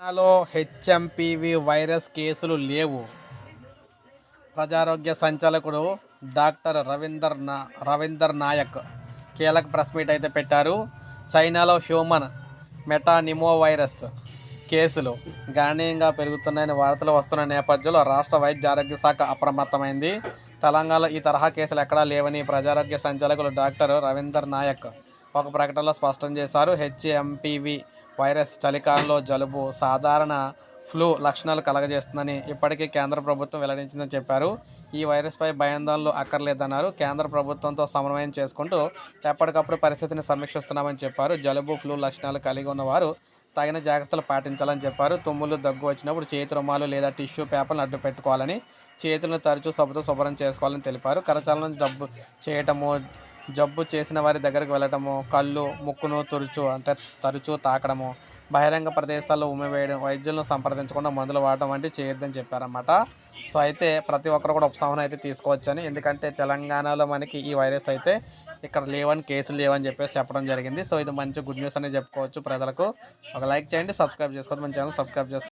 తెలంగాణలో HMPV virus కేసులు లేవు. ప్రజారోగ్య సంచాలకుడు డాక్టర్ రవీందర్ నా రవీందర్ నాయక్ కీలక ప్రెస్ మీట్ అయితే పెట్టారు. చైనాలో హ్యూమన్ మెటానిమో వైరస్ కేసులు గణనీయంగా పెరుగుతున్నాయని వార్తలు వస్తున్న నేపథ్యంలో రాష్ట్ర వైద్య ఆరోగ్య శాఖ అప్రమత్తమైంది. తెలంగాణలో ఈ తరహా కేసులు ఎక్కడా లేవని ప్రజారోగ్య సంచాలకులు డాక్టర్ రవీందర్ నాయక్ ఒక ప్రకటనలో స్పష్టం చేశారు. హెచ్ఎంపివి వైరస్ చలికాలంలో జలుబు సాధారణ ఫ్లూ లక్షణాలు కలగజేస్తుందని ఇప్పటికీ కేంద్ర ప్రభుత్వం వెల్లడించిందని చెప్పారు. ఈ వైరస్పై భయాందోళనలు అక్కర్లేదన్నారు. కేంద్ర ప్రభుత్వంతో సమన్వయం చేసుకుంటూ ఎప్పటికప్పుడు పరిస్థితిని సమీక్షిస్తున్నామని చెప్పారు. జలుబు ఫ్లూ లక్షణాలు కలిగి ఉన్నవారు తగిన జాగ్రత్తలు పాటించాలని చెప్పారు. తుమ్ములు దగ్గు వచ్చినప్పుడు చేతి రుమాలు లేదా టిష్యూ పేపర్లను అడ్డు పెట్టుకోవాలని చేతులను తరచూ సబ్బుతో శుభ్రం చేసుకోవాలని తెలిపారు. కరచాలనం డబ్బు చేయటము జబ్బు చేసిన వారి దగ్గరకు వెళ్ళటము కళ్ళు ముక్కును తురుచు అంటే తరచూ తాకడము బహిరంగ ప్రదేశాల్లో ఉమ్మివేయడం వైద్యులను సంప్రదించకుండా మందులు వాడటం వంటివి చేయొద్దని చెప్పారన్నమాట. సో అయితే ప్రతి ఒక్కరు కూడా ఉపశమనం అయితే తీసుకోవచ్చని. ఎందుకంటే తెలంగాణలో మనకి ఈ వైరస్ అయితే ఇక్కడ లేవని కేసులు లేవని చెప్పేసి చెప్పడం జరిగింది. సో ఇది మంచి గుడ్ న్యూస్ అనేది చెప్పుకోవచ్చు ప్రజలకు. ఒక లైక్ చేయండి సబ్స్క్రైబ్ చేసుకోండి. మన ఛానల్ సబ్స్క్రైబ్ చేసుకోండి.